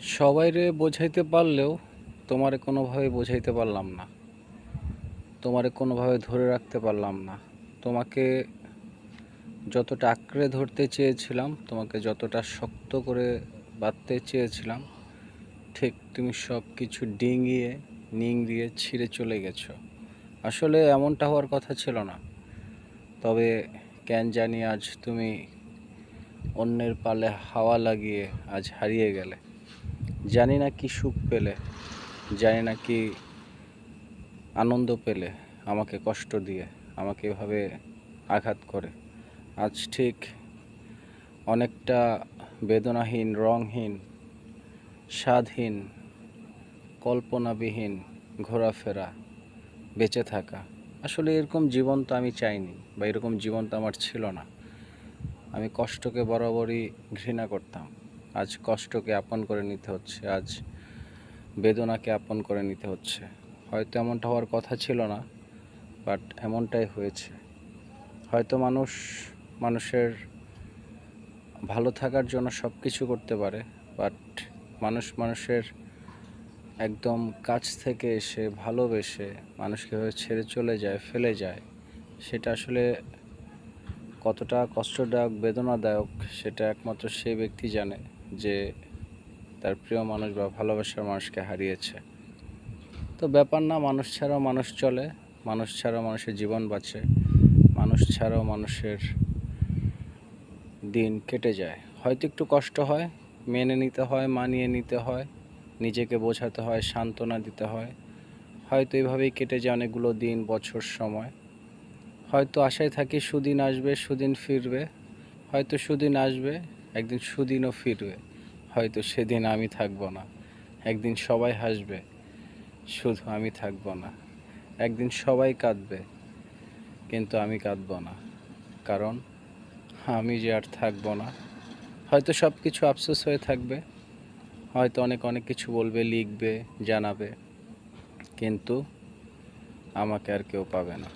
সবাইরে বোঝাইতে পারলেও তোমারে কোনোভাবে বোঝাইতে পারলাম না। তোমারে কোনোভাবে ধরে রাখতে পারলাম না। তোমাকে যতটা আঁকড়ে ধরতে চেয়েছিলাম, তোমাকে যতটা শক্ত করে বাঁধতে চেয়েছিলাম, ঠিক তুমি সব কিছু ডিঙিয়ে, নিংড়িয়ে ছিঁড়ে চলে গেছো। আসলে এমনটা হওয়ার কথা ছিল না। তবে কেন জানি আজ তুমি অন্যের পালে হাওয়া লাগিয়ে আজ হারিয়ে গেলে। জানি না কি সুখ পেলে, জানি না কি আনন্দ পেলে আমাকে কষ্ট দিয়ে, আমাকে এভাবে আঘাত করে। আজ ঠিক অনেকটা বেদনাহীন রংহীন স্বাদহীন, কল্পনাবিহীন ঘোরাফেরা, বেঁচে থাকা। আসলে এরকম জীবন তো আমি চাইনি বা এরকম জীবন তো আমার ছিল না। আমি কষ্টকে বরাবরই ঘৃণা করতাম। আজ কষ্টকে আপন করে নিতে হচ্ছে, আজ বেদনাকে আপন করে নিতে হচ্ছে। হয়তো এমনটা হওয়ার কথা ছিল না, বাট এমনটাই হয়েছে। হয়তো মানুষ, মানুষের ভালো থাকার জন্য সব কিছু করতে পারে, বাট মানুষ মানুষের একদম কাছ থেকে এসে ভালোবেসে মানুষকে এভাবে ছেড়ে চলে যায়, ফেলে যায়, সেটা আসলে কতটা কষ্টদায়ক, বেদনাদায়ক, সেটা একমাত্র সেই ব্যক্তি জানে। যে তার প্রিয় মানুষ বা ভালোবাসার মানুষকে হারিয়েছে। তো ব্যাপার না, মানুষ ছাড়াও মানুষ চলে, মানুষ ছাড়াও মানুষের জীবন বাঁচে, মানুষ ছাড়াও মানুষের দিন কেটে যায়। হয়তো একটু কষ্ট হয়, মেনে নিতে হয়, মানিয়ে নিতে হয়, নিজেকে বোঝাতে হয়, সান্ত্বনা দিতে হয়। হয়তো এইভাবেই কেটে যায় অনেকগুলো দিন, বছর, সময়। হয়তো আশায় থাকি সুদিন আসবে, সুদিন ফিরবে। হয়তো সুদিন আসবে একদিন সুদিনও ফিরবে, হয়তো সেদিন আমি থাকব না। একদিন সবাই হাসবে, শুধু আমি থাকব না। একদিন সবাই কাঁদবে, কিন্তু আমি কাঁদবো না। কারণ আমি যে আর থাকব না, হয়তো সব কিছু আফসোস হয়ে থাকবে, হয়তো অনেক অনেক কিছু বলবে, লিখবে, জানাবে, কিন্তু আমাকে আর কেউ পাবে না।